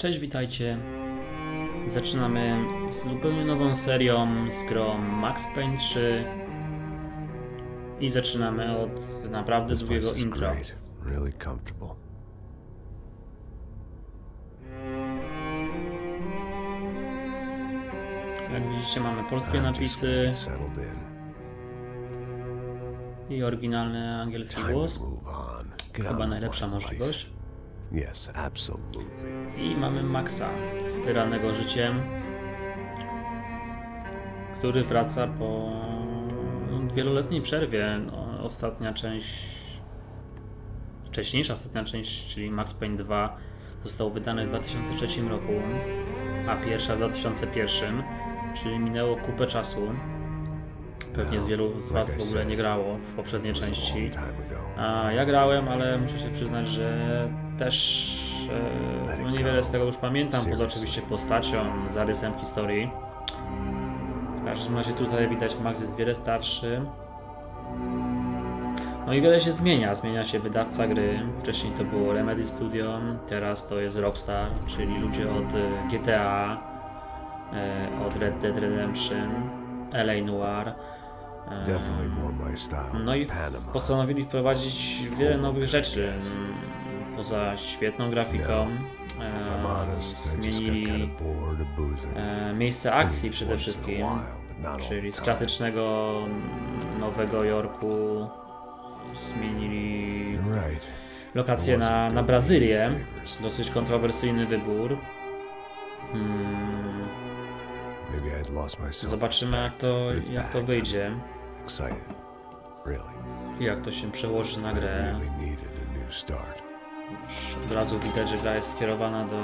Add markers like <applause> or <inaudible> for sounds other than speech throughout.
Cześć, witajcie. Zaczynamy z zupełnie nową serią z grą Max Payne 3 i zaczynamy od naprawdę długiego intro. Really comfortable. Jak widzicie mamy polskie napisy i oryginalny angielski głos. Chyba najlepsza możliwość. Yes, absolutely. I mamy Maxa, styranego życiem, który wraca po wieloletniej przerwie. No, ostatnia część, wcześniejsza ostatnia część, czyli Max Payne 2, został wydany w 2003 roku, a pierwsza w 2001, czyli minęło kupę czasu. Pewnie z wielu z Was w ogóle nie grało w poprzedniej części. A ja grałem, ale muszę się przyznać, że też e, no niewiele z tego już pamiętam, poza oczywiście postacią, zarysem historii. W każdym razie tutaj widać Max jest wiele starszy. No i wiele się zmienia. Zmienia się wydawca gry. Wcześniej to było Remedy Studio, teraz to jest Rockstar, czyli ludzie od e, GTA, e, od Red Dead Redemption, LA Noir. no i postanowili wprowadzić wiele nowych rzeczy. Poza świetną grafiką, I'm e, zmienili e, miejsce akcji przede wszystkim, czyli z klasycznego Nowego Jorku zmienili lokację na, na Brazylię. Dosyć kontrowersyjny wybór. Hmm, zobaczymy jak to, jak to wyjdzie, jak to się przełoży na grę. Już od razu widać, że gra jest skierowana do,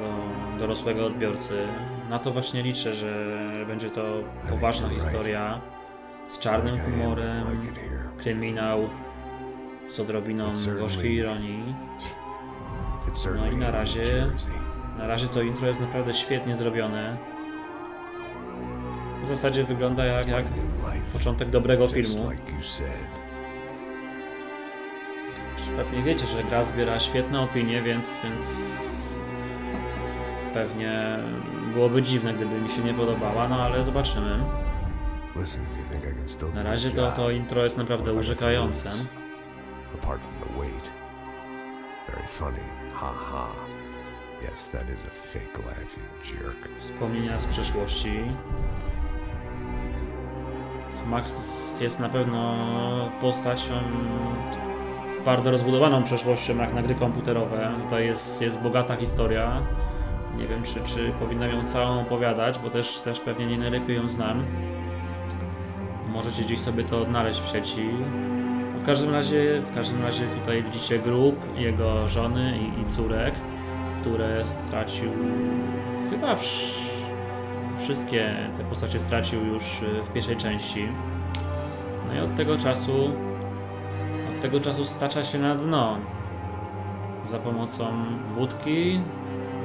do dorosłego odbiorcy. Na to właśnie liczę, że będzie to poważna historia z czarnym I humorem, kryminał z odrobiną gorzkiej ironii. No na in razie-. Na razie to intro jest naprawdę świetnie zrobione. W zasadzie wygląda jak, jak początek dobrego filmu. Już Pewnie wiecie, że gra zbiera świetne opinie, więc, więc pewnie byłoby dziwne, gdyby mi się nie podobała, no ale zobaczymy. Na razie to, to intro jest naprawdę urzekające. apart from the weight. Very funny. Ha ha. Yes, that is a fake laugh, you jerk. Wspomnienia z przeszłości. Max jest na pewno postacią z bardzo rozbudowaną przeszłością, jak na gry komputerowe. Tutaj jest, jest bogata historia. Nie wiem, czy, czy powinnam ją całą opowiadać, bo też, też pewnie nie najlepiej ją znam. Możecie gdzieś sobie to odnaleźć w sieci. W każdym razie, w każdym razie tutaj widzicie grób jego żony i, i córek, które stracił chyba wsz- wszystkie te postacie stracił już y, w pierwszej części. No i od tego czasu tego czasu stacza się na dno za pomocą wódki,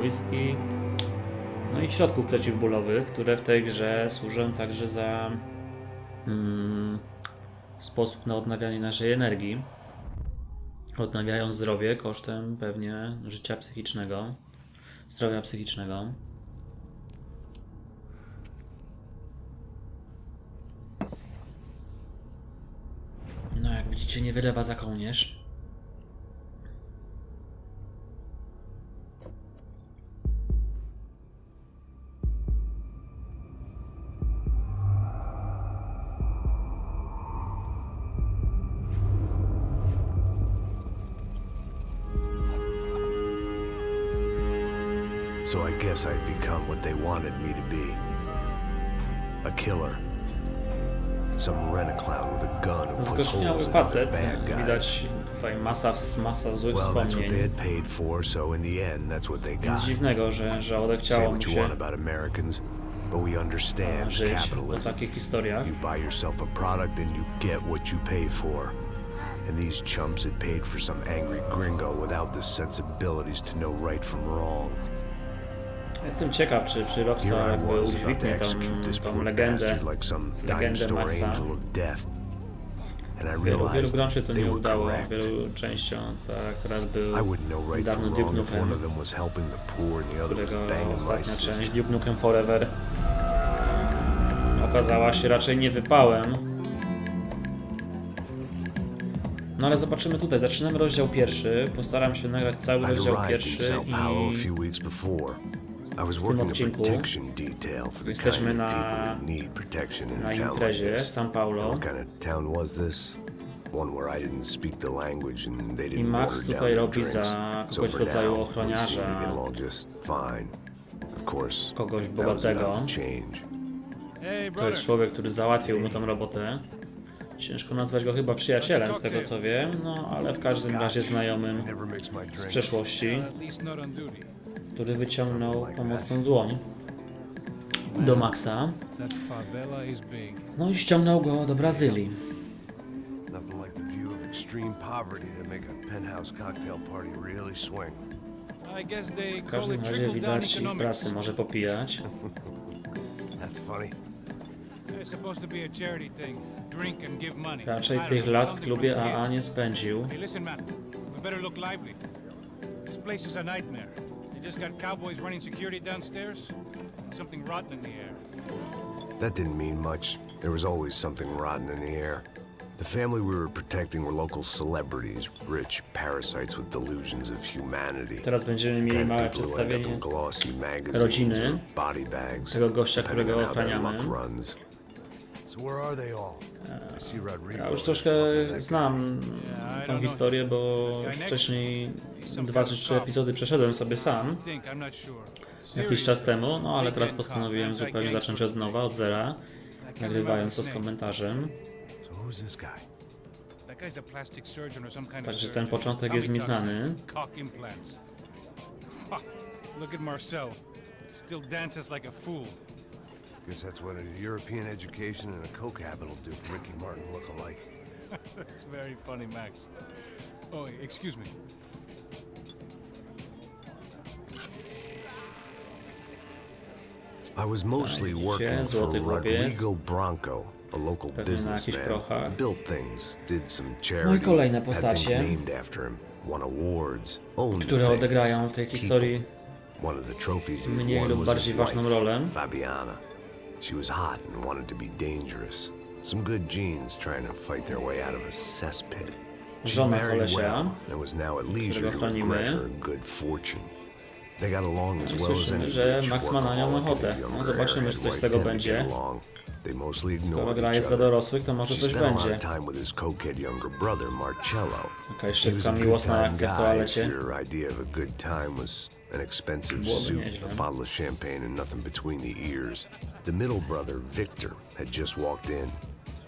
whisky, no i środków przeciwbólowych, które w tej grze służą także za mm, sposób na odnawianie naszej energii. Odnawiają zdrowie kosztem pewnie życia psychicznego, zdrowia psychicznego. No, jak widzicie, nie wylewa za kołnierz. So I guess I'd become what they wanted me to be. A killer. Some rent-a-clown with a gun who puts holes Zgorszniały in other facet. bad guys. Widać tutaj masa, masa złych Well, that's what they wspomnień. had paid for, so in the end, that's what they Nic got. dziwnego, że, że Say odechciało mu what you się want about Americans, but we understand żyć po capitalism. takich historiach. You buy yourself a product and you get what you pay for. And these chumps had paid for some angry gringo without the sensibilities to know right from wrong. Jestem ciekaw, czy, czy Rockstar jakby udźwignie tą, tą legendę, legendę Maxa. Wielu, wielu się to nie udało, wielu częścią, tak, teraz był dawno Duke Nukem, którego ostatnia część, Duke Nukem Forever, okazała się raczej niewypałem. No ale zobaczymy tutaj, zaczynamy rozdział pierwszy, postaram się nagrać cały rozdział pierwszy i. I was working a odcinku protection detail for the jesteśmy kind of na- people who need protection in na a town like imprezie w this. São Paulo. What kind of town was this? One where I didn't speak the language and they I didn't Max water down tutaj their robi drinks. za So kogoś for w rodzaju now, we seem to ochroniarza, get along just fine. Of course, kogoś that was about bogatego. to change. Jest człowiek, który załatwił mu tą robotę. Ciężko nazwać go chyba przyjacielem, z tego co wiem, no ale w każdym razie znajomym z przeszłości, At least not on duty. Który wyciągnął pomocną dłoń do Maxa. No i ściągnął go do Brazylii. W każdym razie widać i w pracy może popijać. <laughs> Raczej tych lat w klubie AA nie spędził. Hey, listen, man. We better look lively. This place is a nightmare. They just got cowboys running security downstairs. Something rotten in the air. That didn't mean much. There was always something rotten in the air. The family we were protecting were local celebrities, rich parasites with delusions of humanity. Teraz będziemy mieli Kind of małe people who end up przedstawienie in glossy magazines rodziny or body bags, tego gościa, depending którego on how their ochraniamy. luck runs. So where are they all? Ja już troszkę znam tą historię, bo wcześniej dwa czy trzy epizody przeszedłem sobie sam jakiś czas temu, no ale teraz postanowiłem zupełnie zacząć od nowa, od zera, nagrywając to z komentarzem. Także ten początek jest mi znany. Look at Marcel. Still dances like a fool. Guess that's what a European education and a coke habit will do for Ricky Martin look-alike. It's <laughs> very funny, Max. Oh, excuse me. I was mostly Widzicie, working for złoty chłopiec. Rodrigo Branco, a local Pewnie na jakichś businessman. Built things, did some charity, kolejne had things named after him, won awards, owned the które things, odegrają w tej historii One of the trophies he mniej won lub was bardziej his ważną wife, rolę. Fabiana. She was hot and wanted to be dangerous. Some good genes trying to fight their way out of a cesspit. She Żona married well and was now at leisure to regret her good fortune. They got along as well as słyszymy, any że Max ma na nią ochotę. No, zobaczymy, czy coś z tego będzie. They mostly Skoro ignored gra each jest dla other. dorosłych, to może She coś spent a lot będzie. of time with his cokehead younger brother, Marcello. Jakaś He was szybka, a good miłosna time akcja w guy if toalecie. your idea of a good time was an expensive Byłoby suit, nieźle. a bottle of champagne, and nothing between the ears. The middle brother, Victor, had just walked in.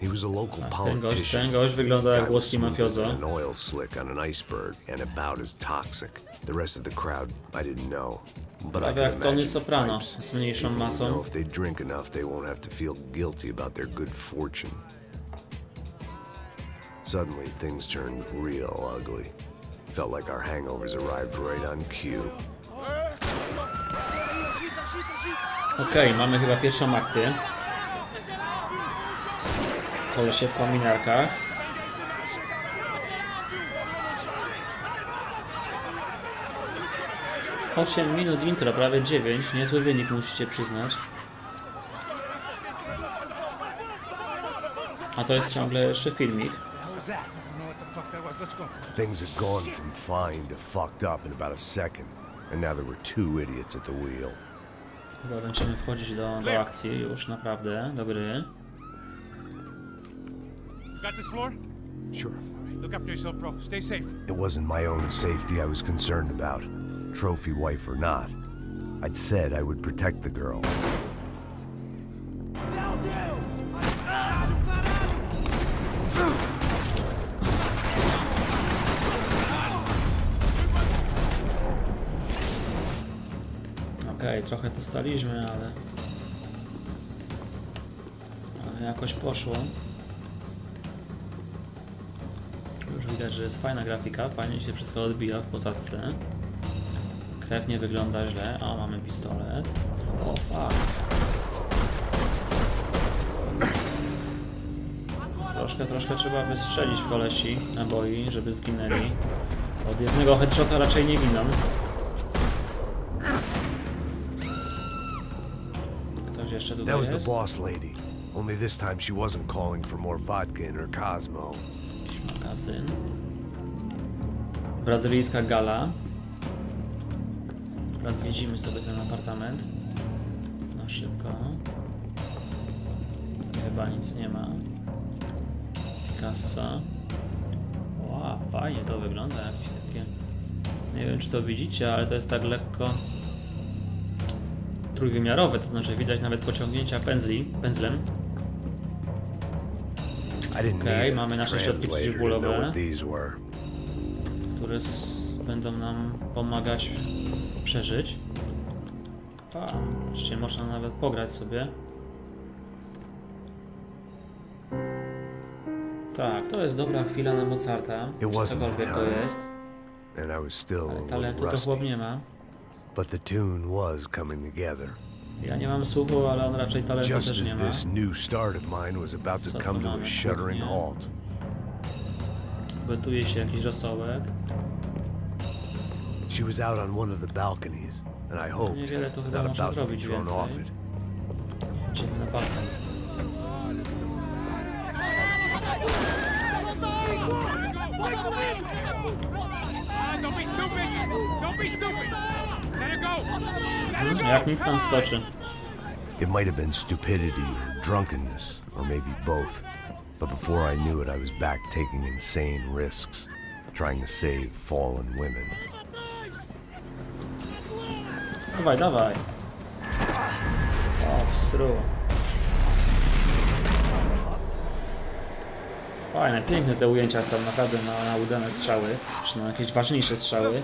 He was a local ten gość- politician. ten gość wygląda jak Guy was włoski smooth as mafiozo. An oil slick on an iceberg and about as toxic. The rest of the crowd, I didn't know. Prawie jak Tony Soprano, z mniejszą masą. if they drink enough, they won't have to feel guilty about their good fortune. Suddenly, things turned real ugly. Felt like our hangovers arrived right on cue. Okej, mamy chyba pierwszą akcję. Kolesie w kominiarkach. Osiem minut intro, prawie 9. Niezły wynik musicie przyznać. A to jest ciągle jeszcze filmik. Things had gone from fine to fucked up in about a second, and now there were two idiots at the wheel. Chyba będziemy wchodzić do, do akcji już naprawdę, do gry. Got this floor? Sure. Look after yourself, bro. Stay safe. It wasn't my own safety I was concerned about, trophy wife or not. I'd said I would protect the girl. Okej, trochę to staliśmy, ale... ale jakoś poszło. Już widać, że jest fajna grafika, fajnie się wszystko odbija w posadzce. Krew nie wygląda źle. O, mamy pistolet. O, fuck. Troszkę troszkę, trzeba wystrzelić w kolesi naboi, żeby zginęli. Od jednego headshota raczej nie giną. Ktoś jeszcze That tutaj was the jest? boss lady. Only this time she wasn't calling for more vodka in her Cosmo. Jakiś magazyn. Brazylijska gala. Teraz widzimy sobie ten apartament. Na szybko. Chyba nic nie ma. Kasa. Ła, fajnie to wygląda. Jakieś takie... Nie wiem czy to widzicie, ale to jest tak lekko trójwymiarowe, to znaczy widać nawet pociągnięcia pędzli, pędzlem. Okej, a mamy nasze środki przeciwbólowe. które będą nam pomagać przeżyć. A, wreszcie można nawet pograć sobie. Tak, to jest dobra chwila na Mozarta, czy cokolwiek to jest, ale talentu to chłop nie ma. But the tune was coming together. Ja nie mam słuchu, ale on raczej talentu Just też as nie ma. this new start of mine was about to come to a shuddering halt. Gotuje się jakiś rosołek. She was out on one of the balconies, and I hoped Niewiele tu chyba not można about to be zrobić thrown więcej. off it. Idziemy na balkon. Ah, don't be stupid! Don't be stupid! Let her go! Let her go! Jak nic tam skoczy. It might have been stupidity or drunkenness, or maybe both. But before I knew it, I was back taking insane risks, trying to save fallen women. Dawaj, dawaj. O, psru. Fajne, piękne te ujęcia są naprawdę na, na udane strzały, czy na jakieś ważniejsze strzały.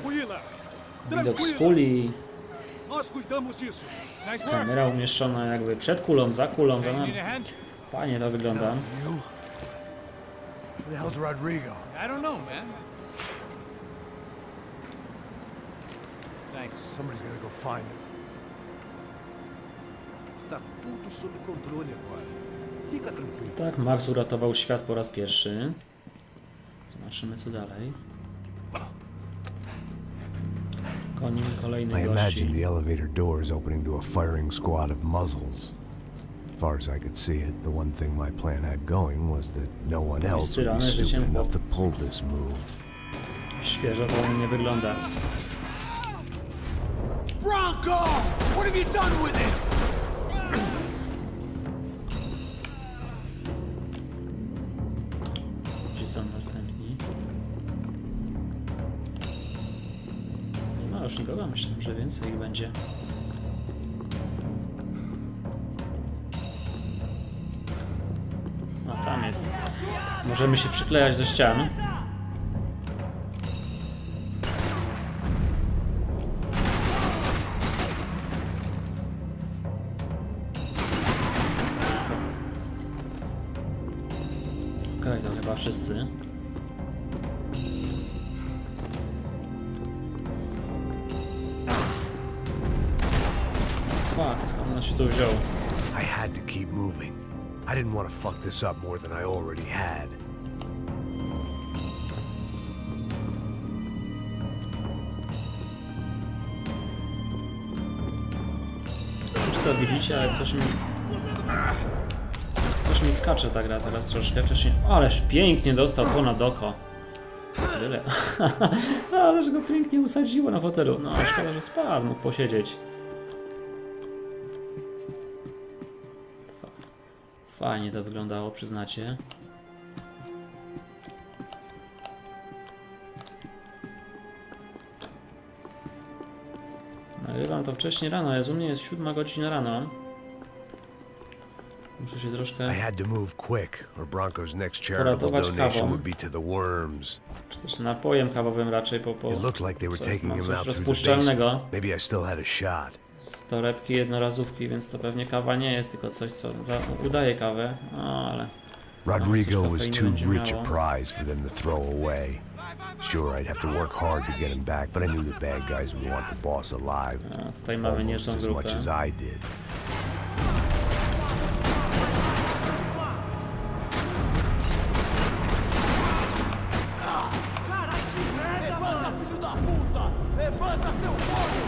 Widok z kuli, kamera umieszczona jakby przed kulą, za kulą, za nami. Fajnie to wygląda. Rodrigo? I don't know, man. Somebody's gotta go find him. Está tudo sob controle agora. Fica tranquilo. Tak, Max uratował świat po raz pierwszy. Zobaczymy co dalej. Konin I kolejny gości. the elevator doors opening to a firing squad of muzzles. As far as I could see it, the one thing my plan had going was that no one else would be życiem stupid enough to pull this move. Świeżo to nie wygląda. Bronco! What have you done with him? Gdzie są następni? Nie ma już nikogo, myślałem, że więcej ich będzie. No tam jest. Możemy się przyklejać do ścian. Wszyscy. Fuck, skąd on się tu wziął? I had to keep moving. I didn't want to fuck this up more than I already had. Czy to widzicie, ale coś mi... Skacze ta gra teraz troszkę wcześniej. Ależ pięknie dostał ponad oko. Tyle. <laughs> Ależ go pięknie usadziło na fotelu. No, szkoda, że spadł, mógł posiedzieć. Fa- Fajnie to wyglądało, przyznacie. Nagrywam to wcześniej rano, jest u mnie jest 7 godzina rano. Muszę się I troszkę, had to move quick, or Bronco's next charitable Poratować donation kawą. would be to the worms. czy też napojem kawowym raczej po, po It looked like they were taking mam him coś out through the rozpuszczalnego. Maybe I still had a shot. Z torebki jednorazówki, więc to pewnie kawa nie jest, tylko coś co za, udaje kawę. No ale Rodrigo coś was too rich a prize for them to throw away. Sure, I'd have to work hard to get him back, but I knew the bad guys would want the boss alive. a, tutaj mamy Almost niezłą as much grupę. as I did. Levanta seu fogo!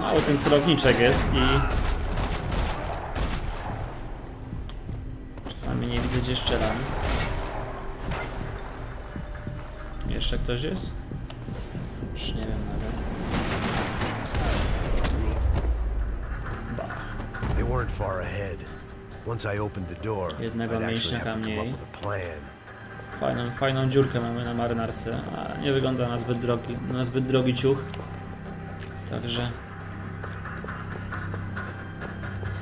Mało ten celowniczek jest i... Czasami nie widzę gdzie strzelam. Jeszcze ktoś jest? Już nie wiem nawet. Bach. They weren't far ahead. Once I opened the door, Jednego I'd mięśniaka mniej. Fajną, fajną dziurkę mamy na marynarce, a nie wygląda na zbyt drogi, na zbyt drogi ciuch. Także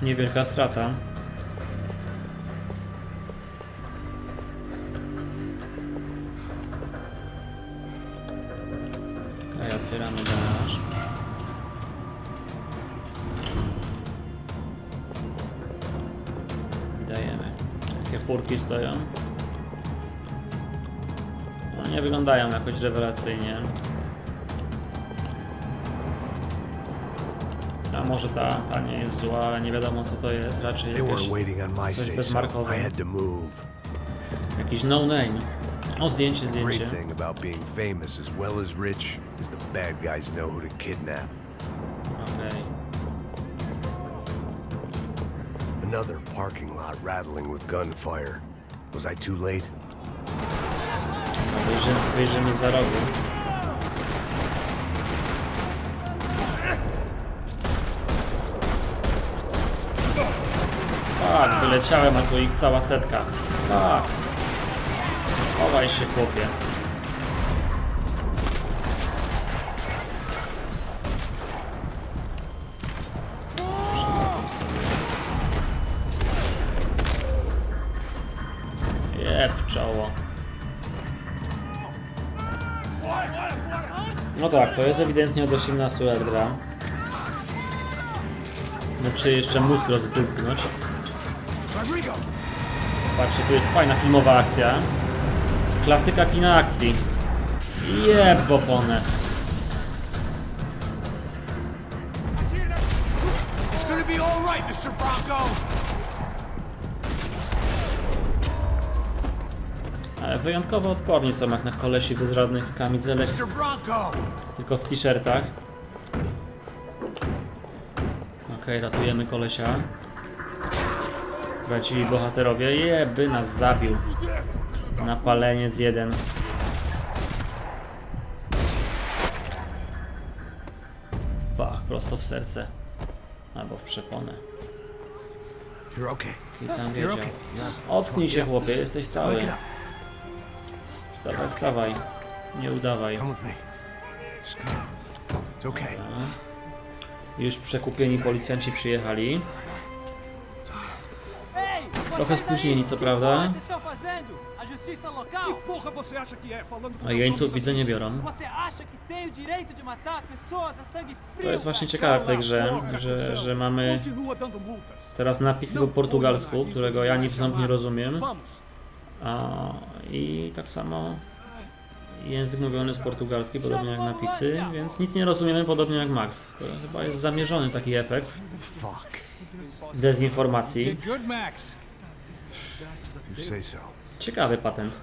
niewielka strata. Furki stoją? No, nie wyglądają jakoś rewelacyjnie. A może ta, ta nie jest zła, ale nie wiadomo co to jest. Raczej jakieś, coś bezmarkowe. Jakiś no name. O, zdjęcie, zdjęcie. Great thing Another parking lot rattling with gunfire. Was I too late? Wyjrzymy za rogu. Tak, wyleciałem, a tu ich cała setka. Tak. Chowaj się, chłopie. Jeb w czoło. No tak, to jest ewidentnie od 18 lat gra. Muszę jeszcze mózg rozbryzgnąć. Patrzcie, tu jest fajna filmowa akcja. Klasyka kina akcji. Jeb oponę. It's gonna be all right, Mr. Bronco! Wyjątkowo odporni są jak na kolesi bez żadnych kamizelek, tylko w t-shirtach. Okej, ratujemy kolesia. Prawdziwi bohaterowie. Jeby nas zabił. Napaleniec jeden. Bach, prosto w serce. Albo w przeponę. You're okay. Tam You're wiedział. Ocknij się chłopie, jesteś cały. Wstawaj, wstawaj. Nie udawaj. Come with me. Just come on. It's okay. Już przekupieni policjanci przyjechali. Trochę spóźnieni, co prawda. A jeńców widzę nie biorą. To jest właśnie ciekawe w tej grze, że, że mamy teraz napisy po portugalsku, którego ja ni w ząb nie rozumiem. I tak samo język mówiony jest portugalski, podobnie jak napisy, więc nic nie rozumiemy, podobnie jak Max. To chyba jest zamierzony taki efekt dezinformacji. Ciekawy patent.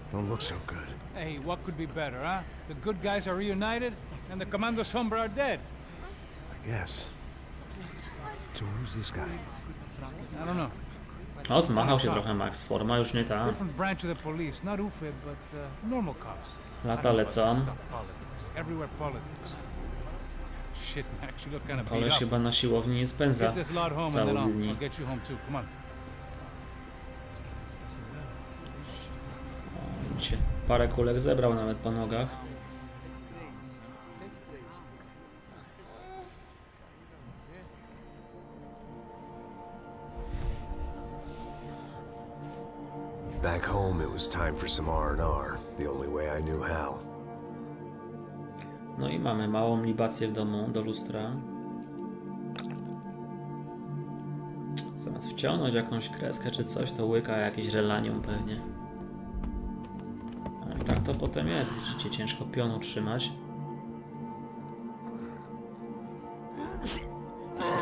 Hey, what could be better, huh? The good guys are reunited, and the Commando Sombra are dead. I guess. So who's this guy? I don't know. O, zmachał się trochę Max, forma już nie ta. Uh. Lata lecą. Koleś chyba na siłowni nie spędza cały dni. Parę kulek zebrał nawet po nogach. Back home, it was time for some R&R, the only way I knew how. No i mamy małą libację w domu do lustra. Zamiast wciągnąć jakąś kreskę czy coś, to łyka jakieś relanium pewnie. No i tak to potem jest, widzicie, ciężko pionu trzymać.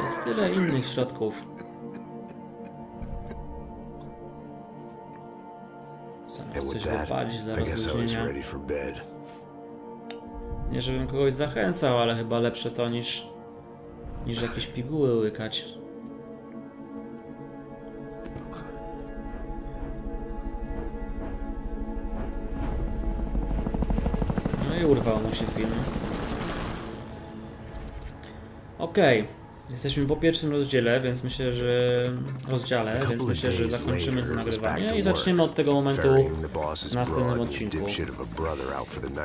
Jest tyle innych środków. Coś wypalić dla rozluźnienia. Nie żebym kogoś zachęcał, ale chyba lepsze to niż niż jakieś piguły łykać. No i urwał mu się film. Okej. Jesteśmy po pierwszym rozdziale, więc myślę, że rozdziale, więc myślę, że zakończymy to nagrywanie i zaczniemy od tego momentu w następnym odcinku.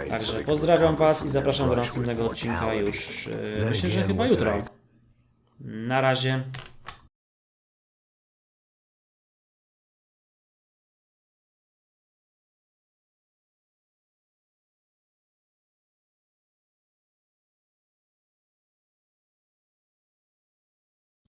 Także pozdrawiam Was i zapraszam do następnego odcinka już, e, myślę, że chyba jutro. Na razie.